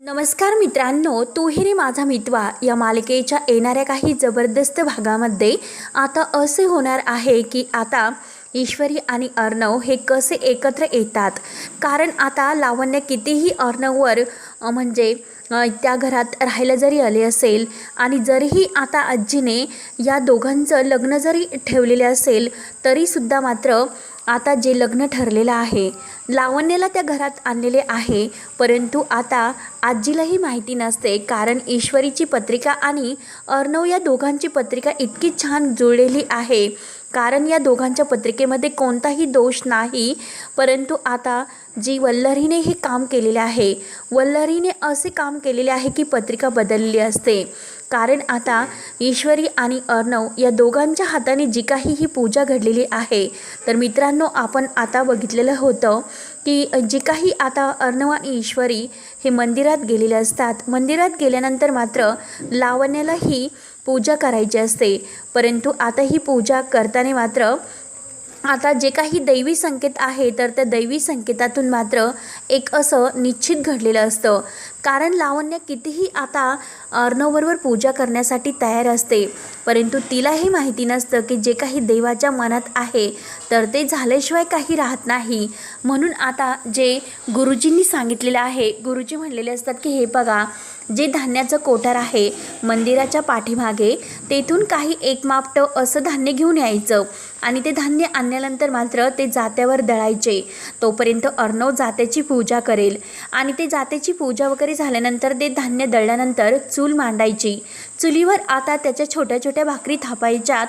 नमस्कार मित्रांनो तू रे माझा मितवा. या मालिकेच्या येणाऱ्या काही जबरदस्त भागामध्ये आता असे होणार आहे की आता ईश्वरी आणि अर्णव हे कसे एकत्र येतात? कारण आता लावण्य कितीही अर्णववर म्हणजे त्या घरात राहायला जरी आले असेल आणि जरीही आता आजीने या दोघांचं लग्न जरी ठेवलेले असेल तरीसुद्धा मात्र आता जे लग्न ठरलेलं आहे लावण्याला त्या घरात आणलेले आहे परंतु आता आजीलाही माहिती नसते कारण ईश्वरीची पत्रिका आणि अर्णव या दोघांची पत्रिका इतकी छान जुळलेली आहे. कारण या दोघांच्या पत्रिकेमध्ये कोणताही दोष नाही परंतु आता जी वल्लरीने हे काम केलेले आहे वल्लरीने असे काम केलेले आहे की पत्रिका बदलली असते. कारण आता ईश्वरी आणि अर्णव या दोघांच्या हाताने जी काही ही पूजा घडलेली आहे तर मित्रांनो आपण आता बघितलेलं होतं की जी काही आता अर्णव आणि ईश्वरी हे मंदिरात गेलेले असतात. मंदिरात गेल्यानंतर मात्र लावण्याला ही पूजा करायची असते. परंतु आता ही पूजा करताना मात्र आता जे काही दैवी संकेत आहे तर त्या दैवी संकेतातून मात्र एक असं निश्चित घडलेलं असतं. कारण लावण्य कितीही आता अर्णवबरोबर पूजा करण्यासाठी तयार असते. परंतु तिलाही माहिती नसतं की जे काही देवाच्या मनात आहे तर ते झाल्याशिवाय काही राहत नाही. म्हणून आता जे गुरुजींनी सांगितलेलं आहे गुरुजी म्हणलेले असतात की हे बघा जे धान्याचं कोठार आहे मंदिराच्या पाठीमागे तेथून काही एक मापटं असं धान्य घेऊन यायचं. आणि ते धान्य आणल्यानंतर मात्र ते जात्यावर दळायचे. तोपर्यंत अर्णव जात्याची पूजा करेल. आणि ते जात्याची पूजा वगैरे झाल्यानंतर ते धान्य दळल्यानंतर चूल मांडायची. चुलीवर आता त्याच्या छोट्या छोट्या भाकरी थापायच्यात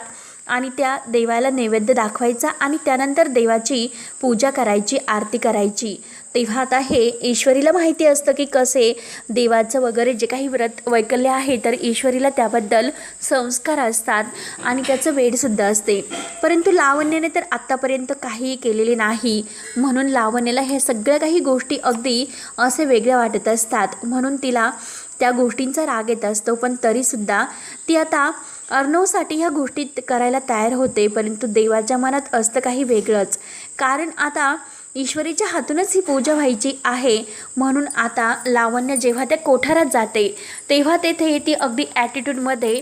आणि त्या देवाला नैवेद्य दाखवायचा आणि त्यानंतर देवाची पूजा करायची आरती करायची. तेव्हा आता हे ईश्वरीला माहिती असतं की कसे देवाचं वगैरे जे काही व्रत वैकल्य आहे तर ईश्वरीला त्याबद्दल संस्कार असतात आणि त्याचं वेळसुद्धा असते. परंतु लावण्याने तर आत्तापर्यंत काहीही केलेले नाही. म्हणून लावण्याला ह्या सगळ्या काही गोष्टी अगदी असे वेगळ्या वाटत असतात. म्हणून तिला त्या गोष्टींचा राग येत असतो पण तरीसुद्धा ती आता अर्णवसाठी ह्या गोष्टी करायला तयार होते परंतु देवाच्या मनात असतं काही वेगळंच. कारण आता ईश्वरीच्या हातूनच ही पूजा व्हायची आहे. म्हणून आता लावण्य जेव्हा त्या कोठारात जाते तेव्हा तेथे ती अगदी ॲटिट्यूडमध्ये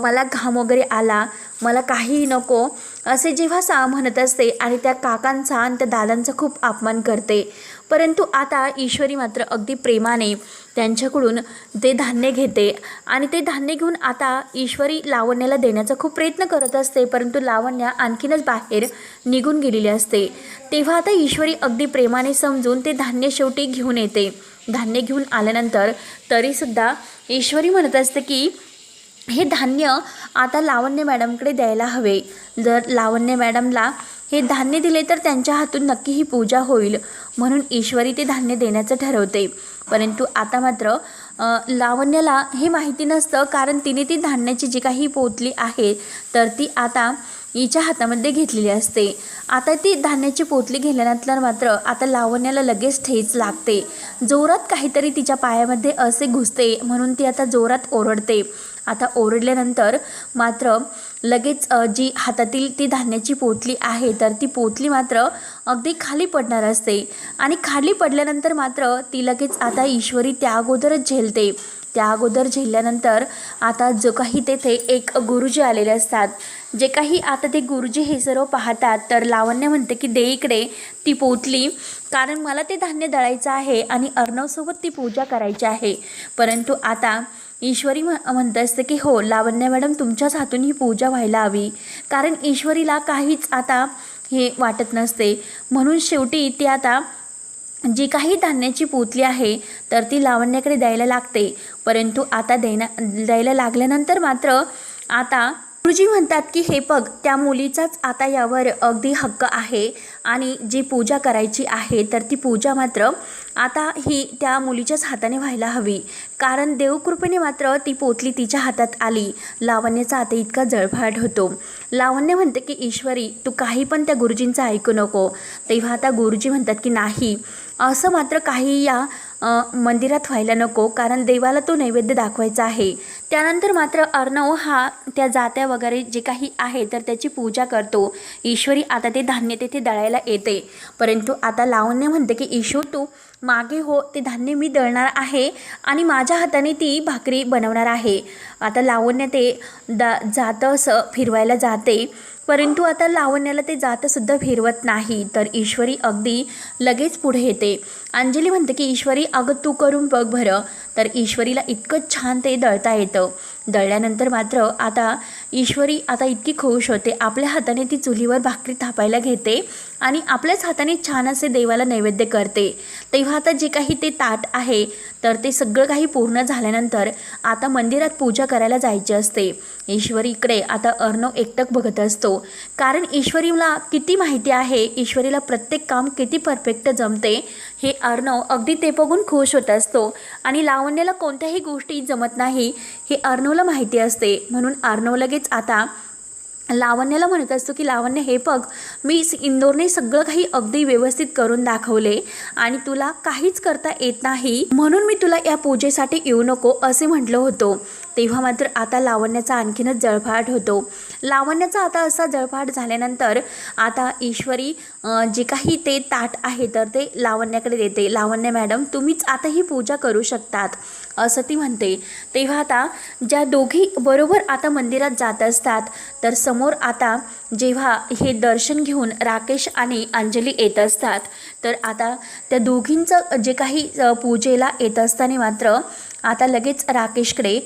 मला घाम वगैरे आला मला काहीही नको असे जेव्हा सा म्हणत असते आणि त्या काकांचा आणि त्या दादांचा खूप अपमान करते. परंतु आता ईश्वरी मात्र अगदी प्रेमाने त्यांच्याकडून ते धान्य घेते आणि ते धान्य घेऊन आता ईश्वरी लावण्याला देण्याचा खूप प्रयत्न करत असते परंतु लावण्या आणखीनच बाहेर निघून गेलेली असते. तेव्हा आता ईश्वरी अगदी प्रेमाने समजून ते धान्य शेवटी घेऊन येते. धान्य घेऊन आल्यानंतर तरीसुद्धा ईश्वरी म्हणत असते की हे धान्य आता लावण्य मॅडमकडे द्यायला हवे. जर लावण्य मॅडमला हे धान्य दिले तर त्यांच्या हातून नक्की ही पूजा होईल म्हणून ईश्वरी ते धान्य देण्याचं ठरवते. परंतु आता मात्र लावण्याला हे माहिती नसतं कारण तिने ती धान्याची जी काही पोतली आहे तर ती आता हिच्या हातामध्ये घेतलेली असते. आता ती धान्याची पोतली घेतल्यानंतर मात्र आता लावण्याला लगेच ठेच लागते. जोरात काहीतरी तिच्या पायामध्ये असे घुसते म्हणून ती आता जोरात ओरडते. आता ओरडल्यानंतर मात्र लगेच जी हातातील ती धान्याची पोतली आहे तर ती पोतली मात्र अगदी खाली पडणार असते. आणि खाली पडल्यानंतर मात्र ती लगेच आता ईश्वरी त्या अगोदरच झेलते. त्या अगोदर झेलल्यानंतर आता जो काही तेथे एक गुरुजी आलेले असतात. जे काही आता ते गुरुजी हे सर्व पाहतात तर लावण्य म्हणते की दे इकडे ती पोतली. कारण मला ते धान्य दळायचं आहे आणि अर्णवसोबत ती पूजा करायची आहे. परंतु आता ईश्वरी म्हणत असते की हो लावण्या मॅडम तुमच्याच हातून ही पूजा व्हायला हवी. कारण ईश्वरीला काहीच आता हे वाटत नसते. म्हणून शेवटी ती आता जी काही धान्याची पोतली आहे तर ती लावण्याकडे द्यायला लागते. परंतु आता देण्या द्यायला लागल्यानंतर मात्र आता गुरुजी म्हणतात की हे बघ त्या मुलीचाच आता यावर अगदी हक्क आहे आणि जी पूजा करायची आहे तर ती पूजा मात्र आता ही त्या मुलीच्याच हाताने व्हायला हवी. कारण देवकृपेने मात्र ती पोतली तिच्या हातात आली. लावण्याचा आता इतका जळफाट होतो. लावण्य म्हणते की ईश्वरी तू काही पण त्या गुरुजींचं ऐकू नको. तेव्हा आता गुरुजी म्हणतात की नाही असं मात्र काही या मंदिरात व्हायला नको कारण देवाला तो नैवेद्य दाखवायचा आहे. त्यानंतर मात्र अर्णव हा त्या जात्या वगैरे जे काही आहे तर त्याची पूजा करतो. ईश्वरी आता ते धान्य तेथे दळायला येते. परंतु आता लावण्य म्हणते की ईशो तू मागे हो ते धान्य मी दळणार आहे आणि माझ्या हाताने ती भाकरी बनवणार आहे. आता लावण्य ते दा जातं असं फिरवायला जाते. परंतु आता लावण्याला ते जातंसुद्धा फिरवत नाही. तर ईश्वरी अगदी लगेच पुढे येते. अंजली म्हणते की ईश्वरी अगं तू करून बघ बरं. तर ईश्वरीला इतकं छान ते दळता येतं. दळल्यानंतर मात्र आता ईश्वरी आता इतकी खुश होते. आपल्या हाताने ती चुलीवर भाकरी थापायला घेते आणि आपल्याच हाताने छान असे देवाला नैवेद्य करते. तेव्हा आता जे काही ते ताट आहे तर ते सगळं काही पूर्ण झाल्यानंतर आता मंदिरात पूजा करायला जायची असते. ईश्वरीकडे आता अर्णव एकटक बघत असतो. कारण ईश्वरीला किती माहिती आहे? ईश्वरीला प्रत्येक काम किती परफेक्ट जमते? हे अर्णव अगदी ते बघून खुश होत असतो. आणि लावण्याला कोणत्याही गोष्टी जमत नाही हे अर्णवला माहिती असते. म्हणून अर्णव लगेच आता लावण्याला म्हणत असतो की लावण्य हे बघ मी इंदोरने सगळं काही अगदी व्यवस्थित करून दाखवले आणि तुला काहीच करता येत नाही म्हणून मी तुला या पूजेसाठी येऊ नको असे म्हटलं होतं. तेव्हा मात्र आता लावण्याचा आणखीनच जळफाट होतो. लावण्याचा आता असा जळपाट झाल्यानंतर आता ईश्वरी जे काही ते ताट आहे तर ते लावण्याकडे देते. लावण्य मॅडम तुम्हीच आता ही पूजा करू शकतात. असं ती म्हणते. तेव्हा आता ज्या दोघी बरोबर आता मंदिरात जात असतात तर समोर आता जेव्हा हे दर्शन घेऊन राकेश आणि अंजली येत असतात तर आता त्या दोघींचं जे काही पूजेला येत असताना मात्र आता लगेच राकेशकडे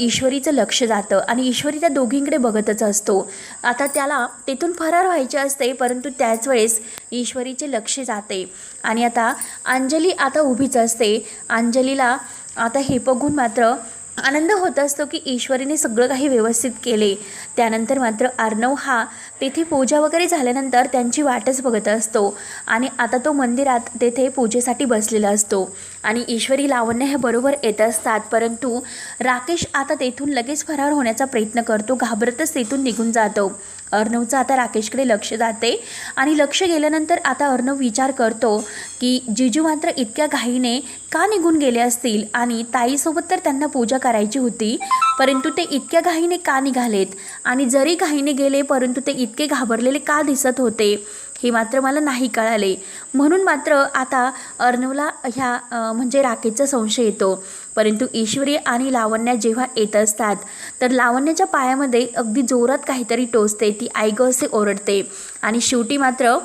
ईश्वरीचं लक्ष जातं आणि ईश्वरी त्या दोघींकडे बघतच असतो. आता त्याला तेथून फरार व्हायचे असते परंतु त्याच वेळेस ईश्वरीचे लक्ष जाते. आणि आता अंजली आता उभीच असते. अंजलीला आता हे बघून मात्र आनंद होत असतो की ईश्वरीने सगळं काही व्यवस्थित केले. त्यानंतर मात्र अर्णव हा तेथे पूजा वगैरे झाल्यानंतर त्यांची वाटच बघत असतो आणि आता तो मंदिरात तेथे पूजेसाठी बसलेला असतो. आणि ईश्वरी लावण्य हे बरोबर येत असतात परंतु राकेश आता तेथून लगेच फरार होण्याचा प्रयत्न करतो घाबरतच तेथून निघून जातो. अर्णवचं आता राकेशकडे लक्ष जाते. आणि लक्ष गेल्यानंतर आता अर्णव विचार करतो की जिजू मात्र इतक्या घाईने का निघून गेले असतील? आणि ताईसोबत तर त्यांना पूजा करायची होती परंतु ते इतक्या घाईने का निघालेत? आणि जरी घाईने गेले परंतु ते इतके घाबरलेले का दिसत होते? हे मात्र मला नाही कळाले. म्हणून मात्र आता अर्णवला ह्या म्हणजे राकेशचा संशय येतो. परंतु ईश्वरी आणि लावण्या जेव्हा येत असतात तर लावण्याच्या पायामध्ये अगदी जोरात काहीतरी टोचते ती आईगं असे ओरडते. आणि शेवटी मात्र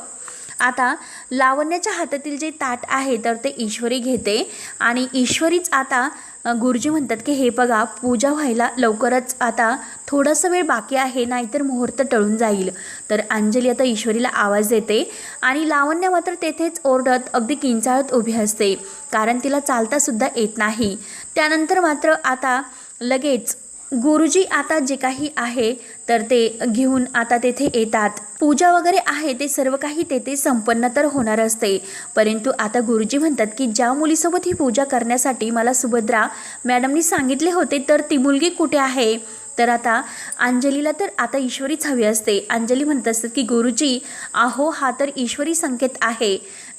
आता लावण्याच्या हातातील जे ताट आहे तर ते ईश्वरी घेते. आणि ईश्वरीच आता गुरुजी म्हणतात की हे बघा पूजा व्हायला लवकरच आता थोडासा वेळ बाकी आहे नाहीतर मुहूर्त टळून जाईल. तर अंजली आता ईश्वरीला आवाज देते आणि लावण्या मात्र तेथेच ओरडत अगदी किंचाळत उभी असते. कारण तिला चालतासुद्धा येत नाही. त्यानंतर मात्र आता लगेच गुरुजी आता जे काही आहे तर ते घेऊन आता तेथे येतात. पूजा वगैरे आहे ते सर्व काही तेथे संपन्न तर होणार असते. परंतु आता गुरुजी म्हणतात की ज्या मुलीसोबत ही पूजा करण्यासाठी मला सुभद्रा मॅडमनी सांगितले होते तर ती मुलगी कुठे आहे? तर आता अंजलीला तर आता ईश्वरीच हवी असते. अंजली म्हणत असतात की गुरुजी आहो हा तर ईश्वरी संकेत आहे.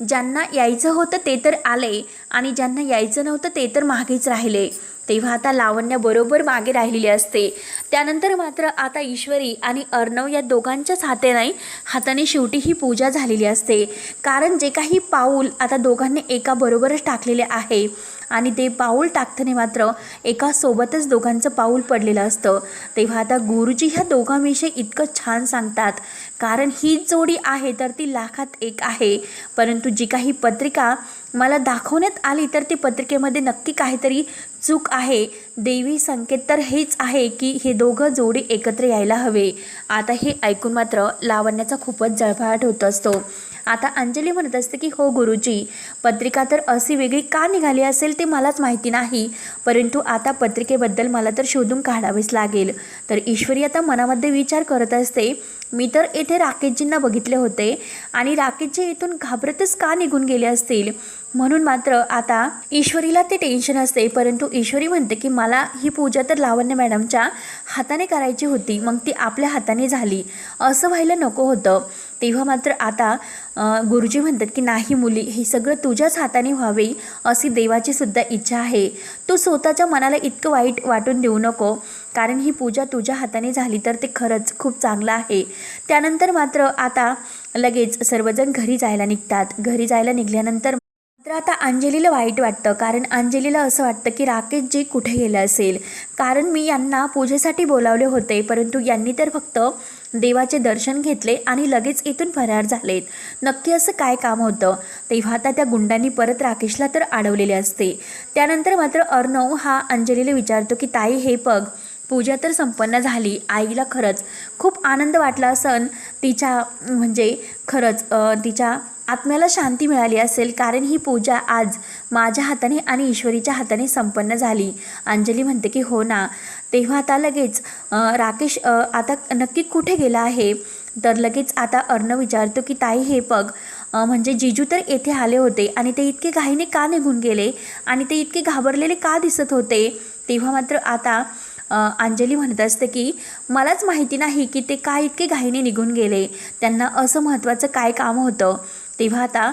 ज्यांना यायचं होतं ते तर आले आणि ज्यांना यायचं नव्हतं ते तर मागेच राहिले. तेव्हा आता लावण्य बरोबर मागे राहिलेली असते. त्यानंतर मात्र आता ईश्वरी आणि अर्णव या दोघांच्याच हाताने हाताने शेवटी ही पूजा झालेली असते. कारण जे काही पाऊल आता दोघांनी एकाबरोबरच टाकलेले आहे. आणि ते पाऊल टाकताना मात्र एका सोबतच दोघांचं पाऊल पडलेलं असतं. तेव्हा आता गुरुजी ह्या दोघांविषयी इतकं छान सांगतात. कारण ही जोडी आहे तर ती लाखात एक आहे. परंतु जी काही पत्रिका मला दाखवण्यात आली तर ती पत्रिकेमध्ये नक्की काहीतरी चूक आहे. देवी संकेत तर हेच आहे की हे दोघं जोडी एकत्र यायला हवे. आता हे ऐकून मात्र लावण्याचा खूपच जळफाट होत असतो. आता अंजली म्हणत असते की हो गुरुजी पत्रिका तर अशी वेगळी का निघाली असेल ते मलाच माहिती नाही. परंतु आता पत्रिकेबद्दल मला तर शोधून काढावेच लागेल. तर ईश्वरी आता मनामध्ये विचार करत असते मी तर येथे राकेशजींना बघितले होते आणि राकेशजी इथून घाबरतच का निघून गेले असतील? म्हणून मात्र आता ईश्वरीला ते टेन्शन असते परंतु ईश्वरी म्हणते की मला ही पूजा तर लावण्य मॅडमच्या हाताने करायची होती मग ती आपल्या हाताने झाली. असं व्हायला नको होतं. तेव्हा मात्र आता गुरुजी म्हणतात की नाही मुली हे सगळं तुझ्याच हाताने व्हावे अशी देवाची सुद्धा इच्छा आहे. तू स्वतःच्या मनाला इतकं वाईट वाटून देऊ नको कारण ही पूजा तुझ्या हाताने झाली तर ते खरंच खूप चांगलं आहे. त्यानंतर मात्र आता लगेच सर्वजण घरी जायला निघतात. घरी जायला निघाल्यानंतर तर आता अंजलीला वाईट वाटतं. कारण अंजलीला असं वाटतं की राकेशजी कुठे गेलं असेल. कारण मी यांना पूजेसाठी बोलावले होते. परंतु यांनी तर फक्त देवाचे दर्शन घेतले आणि लगेच इथून फरार झालेत. नक्की असं काय काम होतं? तेव्हा आता त्या गुंडांनी परत राकेशला तर अडवलेले असते. त्यानंतर मात्र अर्णव हा अंजलीला विचारतो की ताई हे पग पूजा तर संपन्न झाली. आईला खरंच खूप आनंद वाटला असन. तिच्या म्हणजे खरंच तिच्या आत्म्याला शांती मिळाली असेल कारण ही पूजा आज माझ्या हाताने आणि ईश्वरीच्या हाताने संपन्न झाली. अंजली म्हणते की हो ना तेव्हा आता लगेच राकेश आता नक्की कुठे गेला आहे? तर लगेच आता अर्ण विचारतो की ताई हे पग म्हणजे जिजू तर येथे आले होते आणि ते इतके घाईने का निघून गेले? आणि ते इतके घाबरलेले का दिसत होते? तेव्हा मात्र आता अंजली म्हणत असते की मलाच माहिती नाही की ते काय इतके घाईने निघून गेले? त्यांना असं महत्त्वाचं काय काम होतं? तेव्हा आता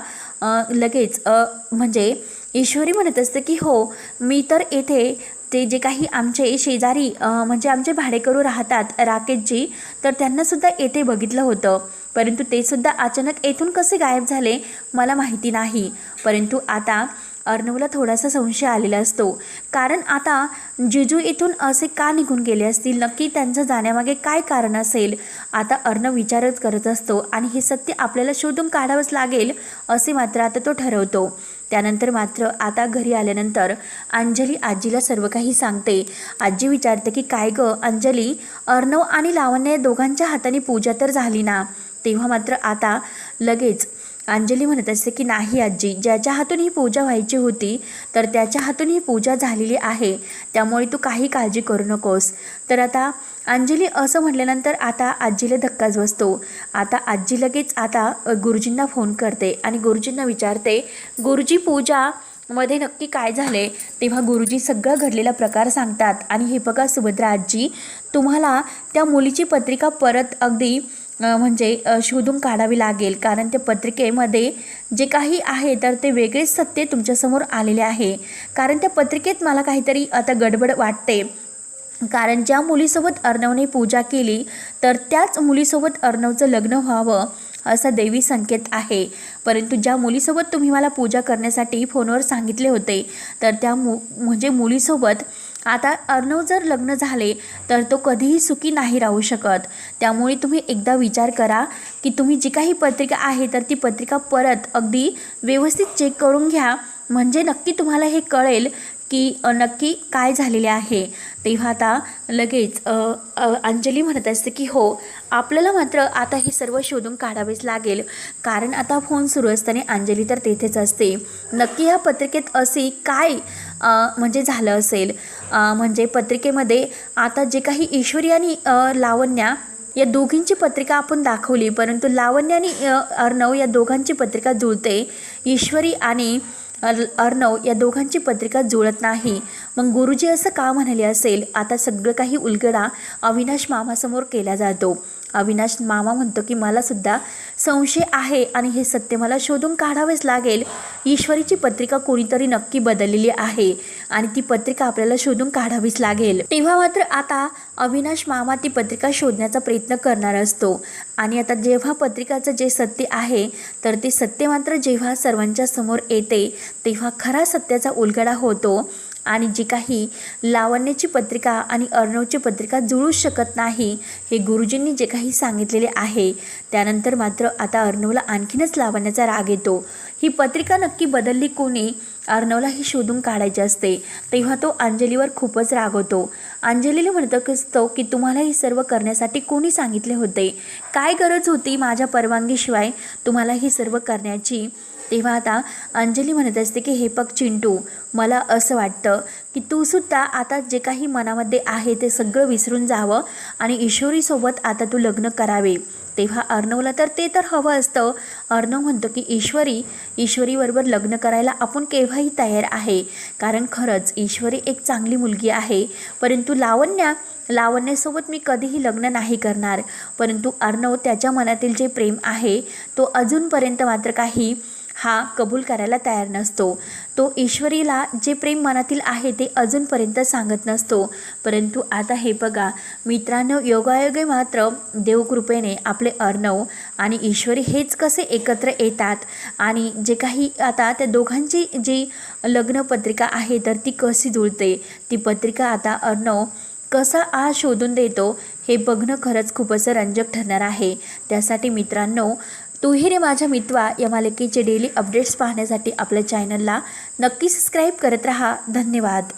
लगेच म्हणजे ईश्वरी म्हणत असते की हो मी तर येथे ते जे काही आमचे शेजारी म्हणजे आमचे भाडेकरू राहतात राकेशजी तर त्यांनासुद्धा येथे बघितलं होतं. परंतु ते सुद्धा अचानक येथून कसे गायब झाले मला माहिती नाही. परंतु आता अर्णवला थोडासा संशय आलेला असतो. कारण आता जिजू इथून असे का निघून गेले असतील? नक्की त्यांचं जाण्यामागे काय कारण असेल? आता अर्णव विचारच करत असतो आणि हे सत्य आपल्याला शोधून काढावंच लागेल असे मात्र आता तो ठरवतो. त्यानंतर मात्र आता घरी आल्यानंतर अंजली आजीला सर्व काही सांगते. आजी विचारते की काय गं अंजली? अर्णव आणि लावण्य दोघांच्या हाताने पूजा तर झाली ना? तेव्हा मात्र आता लगेच अंजली म्हणत असते की नाही आजी ज्याच्या हातून ही पूजा व्हायची होती तर त्याच्या हातून ही पूजा झालेली आहे. त्यामुळे तू काही काळजी करू नकोस. तर आता अंजली असं म्हटल्यानंतर आता आजीला धक्काच बसतो. आता आजी लगेच आता गुरुजींना फोन करते आणि गुरुजींना विचारते गुरुजी पूजा मध्ये नक्की काय झाले? तेव्हा गुरुजी सगळं घडलेला प्रकार सांगतात. आणि हे बघा सुभद्रा आजी तुम्हाला त्या मुलीची पत्रिका परत अगदी म्हणजे शोधून काढावी लागेल. कारण त्या पत्रिकेमध्ये जे काही आहे तर ते वेगळेच सत्य तुमच्यासमोर आलेले आहे. कारण त्या पत्रिकेत मला काहीतरी आता गडबड वाटते. कारण ज्या मुलीसोबत अर्णवने पूजा केली तर त्याच मुलीसोबत अर्णवचं लग्न व्हावं असा देवी संकेत आहे. परंतु ज्या मुलीसोबत तुम्ही मला पूजा करण्यासाठी फोनवर सांगितले होते तर त्या मु म्हणजे मुलीसोबत आता अर्णव जर लग्न झाले तर तो कधीही सुखी नाही राहू शकत. त्यामुळे तुम्ही एकदा विचार करा की तुम्ही जी काही पत्रिका आहे तर ती पत्रिका परत अगदी व्यवस्थित चेक करून घ्या. म्हणजे नक्की तुम्हाला हे कळेल की नक्की काय झालेले आहे. तेव्हा आता लगेच अंजली म्हणत असते की हो आपल्याला मात्र आता हे सर्व शोधून काढावेच लागेल. कारण आता फोन सुरू असताना अंजली तर तेथेच असते. नक्की ह्या पत्रिकेत असे काय म्हणजे झालं असेल? म्हणजे पत्रिकेमध्ये आता जे काही ईश्वरी आणि लावण्या या दोघींची पत्रिका आपण दाखवली परंतु लावण्य आणि अर्णव या दोघांची पत्रिका जुळते. ईश्वरी आणि अर्णव या दोघांची पत्रिका जुळत नाही. मग गुरुजी असं का म्हणाले असेल? आता सगळं काही उलगडा अविनाश मामासमोर केला जातो. अविनाश मामा म्हणतो की मला सुद्धा संशय आहे आणि हे सत्य मला शोधून काढावेच लागेल. ईश्वरीची पत्रिका कोणीतरी नक्की बदललेली आहे आणि ती पत्रिका आपल्याला शोधून काढावीच लागेल. तेव्हा मात्र आता अविनाश मामा ती पत्रिका शोधण्याचा प्रयत्न करणार असतो. आणि आता जेव्हा पत्रिकाचं जे सत्य आहे तर ते सत्य मात्र जेव्हा सर्वांच्या समोर येते तेव्हा खरा सत्याचा उलगडा होतो. आणि जी काही लावण्याची पत्रिका आणि अर्णवची पत्रिका जुळूच शकत नाही हे गुरुजींनी जे काही सांगितलेले आहे त्यानंतर मात्र आता अर्णवला आणखीनच लावण्याचा राग येतो. ही पत्रिका नक्की बदलली कोणी? अर्णवला ही शोधून काढायची असते. तेव्हा तो अंजलीवर खूपच रागवतो अंजलीला म्हणत असतो की तुम्हाला ही सर्व करण्यासाठी कोणी सांगितले होते? काय गरज होती माझ्या परवानगीशिवाय? तुम्हाला ही सर्व करण्याची तेव्हा आता अंजली म्हणत असते की हे पग चिंटू मला असं वाटतं की तूसुद्धा आता जे काही मनामध्ये आहे ते सगळं विसरून जावं आणि ईश्वरीसोबत आता तू लग्न करावे. तेव्हा अर्णवला तर ते तर हवं असतं. अर्णव म्हणतो की ईश्वरी ईश्वरीबरोबर लग्न करायला आपण केव्हाही तयार आहे. कारण खरंच ईश्वरी एक चांगली मुलगी आहे. परंतु लावण्या लावण्यासोबत मी कधीही लग्न नाही करणार. परंतु अर्णव त्याच्या मनातील जे प्रेम आहे तो अजूनपर्यंत मात्र काही हा कबूल करायला तयार नसतो. तो ईश्वरीला जे प्रेम मनातील आहे ते अजूनपर्यंत सांगत नसतो. परंतु आता हे बघा मित्रांनो योगायोगे मात्र देवकृपेने आपले अर्णव आणि ईश्वरी हेच कसे एकत्र येतात? आणि जे काही आता त्या दोघांची जी लग्नपत्रिका आहे तर ती कशी जुळते? ती पत्रिका आता अर्णव कसा आ शोधून देतो हे बघणं खरंच खूपच रंजक ठरणार आहे. त्यासाठी मित्रांनो तूही रे माझ्या मित्वा या मालिकेचे डेली अपडेट्स पाहण्यासाठी आपल्या चॅनलला नक्की सबस्क्राईब करत रहा. धन्यवाद.